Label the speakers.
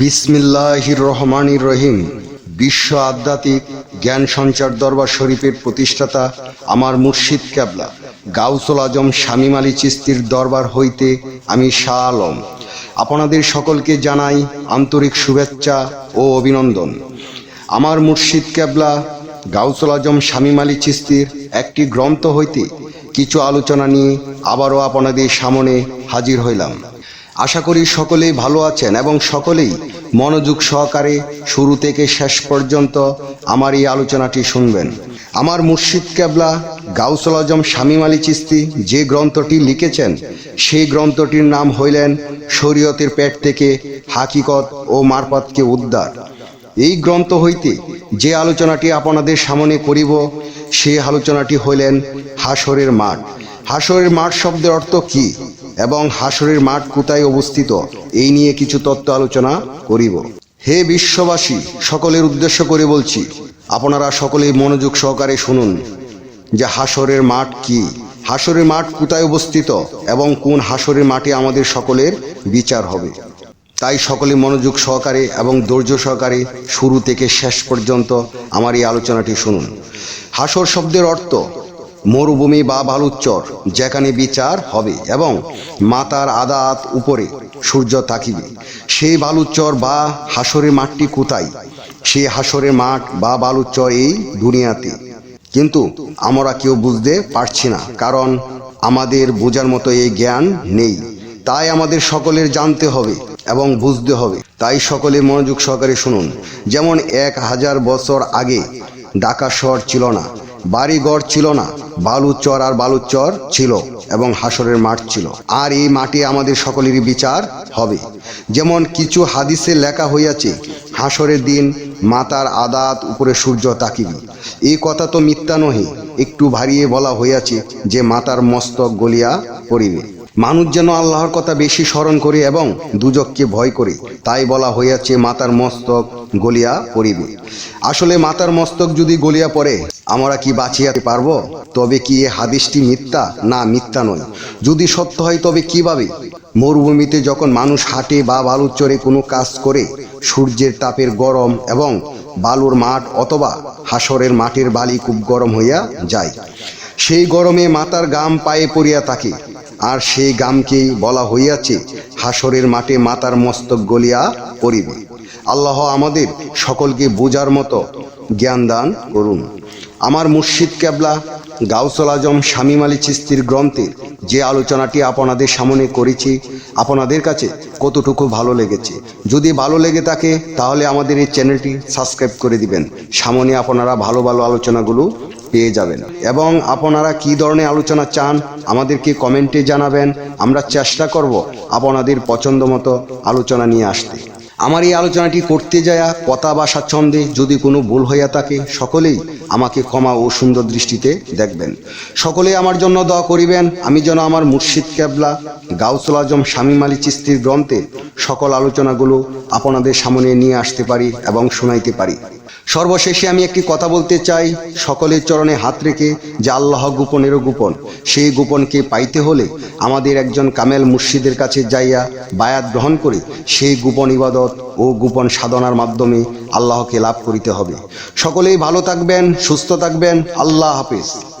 Speaker 1: বিসমিল্লাহির রহমানির রহিম। বিশ্ব আধ্যাত্মিক জ্ঞান সঞ্চার দরবার শরীফের প্রতিষ্ঠাতা আমার মুর্শিদ ক্যাবলা। গাউসুল আজম শামীম আলী চিস্তির দরবার হইতে আমি শাহ আলম। আপনাদের সকলকে জানাই আন্তরিক শুভেচ্ছা ও অভিনন্দন। আমার মুর্শিদ ক্যাবলা, গাউসুল আজম শামীম আলী চিস্তির একটি গ্রন্থ হইতে কিছু আলোচনা নিয়ে আবারও আপনাদের সামনে হাজির হইলাম। আশা করি সকলেই ভালো আছেন এবং সকলেই মনোযোগ সহকারে শুরু থেকে শেষ পর্যন্ত আমার এই আলোচনাটি শুনবেন। আমার মুর্শিদ কেবলা, গাউসুল আজম, শামীম আলী চিস্তি যে গ্রন্থটি লিখেছেন, সেই গ্রন্থটির নাম হইলেন শরীয়তের পেট থেকে হাকিকত ও মারপাতকে উদ্ধার। এই গ্রন্থ হইতে যে আলোচনাটি আপনাদের সামনে করিব, সেই আলোচনাটি হইলেন হাসরের মাঠ। হাসরের মাঠ শব্দের অর্থ কি? এবং হাসরের মাঠ কোথায় অবস্থিত? এই নিয়ে কিছু তত্ত্ব আলোচনা করিব। হে বিশ্ববাসী, সকলের উদ্দেশ্য করে বলছি, আপনারা সকলেই মনোযোগ সহকারে শুনুন যে হাসরের মাঠ কি? হাসরের মাঠ কোথায় অবস্থিত এবং কোন হাসরের মাঠে আমাদের সকলের বিচার হবে? তাই সকলে মনোযোগ সহকারে এবং ধৈর্য সহকারে শুরু থেকে শেষ পর্যন্ত আমার এই আলোচনাটি শুনুন। হাসর শব্দের অর্থ মরুভূমি বা বালুচ্চর, যেখানে বিচার হবে এবং মাতার আদাত উপরে সূর্য থাকিবে সেই বালুচ্চর বা হাসরের মাঠটি কোথায়? সেই হাসরের মাঠ বা বালুচ্চর এই দুনিয়াতে। কিন্তু আমরা কেউ বুঝতে পারছি না, কারণ আমাদের বোঝার মতো এই জ্ঞান নেই। তাই আমাদের সকলের জানতে হবে এবং বুঝতে হবে। তাই সকলে মনোযোগ সহকারে শুনুন। যেমন এক হাজার বছর আগে ঢাকা শহর ছিল না বাড়িঘর ছিল না, বালুচর আর বালুচর ছিল এবং হাসরের মাঠ ছিল। আর এই মাঠে আমাদের সকলেরই বিচার হবে। যেমন কিছু হাদিসে লেখা হইয়াছে, হাসরের দিন মাতার আদাত উপরে সূর্য তাকিবি। এই কথা তো মিথ্যা নহে, একটু ভারিয়ে বলা হইয়াছে যে মাতার মস্তক গলিয়া পড়িবে। মানুষ যেন আল্লাহর কথা বেশি স্মরণ করে এবং দুজককে ভয় করে। তাই বলা হইয়াছে, মাতার মস্তক গলিয়া পড়িবে। আসলে মাতার মস্তক যদি গলিয়া পড়ে, আমরা কি বাঁচিয়াতে পারব? তবে কি এ হাদিসটি মিথ্যা? না, মিথ্যা নয়। যদি সত্য হয়, তবে কীভাবে? মরুভূমিতে যখন মানুষ হাঁটে বা বালুর চড়ে কোনো কাজ করে, সূর্যের তাপের গরম এবং বালুর মাঠ অথবা হাসরের মাটির বালি খুব গরম হইয়া যায়। সেই গরমে মাতার গাম পায়ে পড়িয়া থাকে। আর সেই গামকেই বলা হইয়াছে, হাসরের মাঠে মাতার মস্তক গলিয়া পড়িবে। আল্লাহ আমাদের সকলকে বোঝার মতো জ্ঞান দান করুন। আমার মুর্শিদ ক্যাবলা গাউসল আজম শামীম আলী চিস্তির গ্রন্থের যে আলোচনাটি আপনাদের সামনে করেছি, আপনাদের কাছে কতটুকু ভালো লেগেছে? যদি ভালো লেগে থাকে, তাহলে আমাদের এই চ্যানেলটি সাবস্ক্রাইব করে দিবেন। সামনে আপনারা ভালো ভালো আলোচনাগুলো পেয়ে যাবেন। এবং আপনারা কি ধরনের আলোচনা চান আমাদেরকে কমেন্টে জানাবেন, আমরা চেষ্টা করব আপনাদের পছন্দ মতো আলোচনা নিয়ে আসতে। আমার এই আলোচনাটি করতে যায় কথা বা স্বাচ্ছন্দ্যে যদি কোনো ভুল হইয়া থাকে, সকলেই আমাকে ক্ষমা ও সুন্দর দৃষ্টিতে দেখবেন। সকলেই আমার জন্য দোয়া করিবেন, আমি যেন আমার মুর্শিদ ক্যাবলা গাউসুল আজম, শামীম আলী চিস্তির গ্রন্থে সকল আলোচনাগুলো আপনাদের সামনে নিয়ে আসতে পারি এবং শোনাইতে পারি। সর্বশেষে আমি একটি কথা বলতে চাই। সকলের চরণে হাত রেখে যে আল্লাহ গোপনেরও গোপন, সেই গোপনকে পাইতে হলে আমাদের একজন কামেল মুর্শিদের কাছে যাইয়া বায়াত গ্রহণ করে সেই গোপন ইবাদত ও গোপন সাধনার মাধ্যমে আল্লাহকে লাভ করিতে হবে। সকলেই ভালো থাকবেন, সুস্থ থাকবেন। আল্লাহ হাফিজ।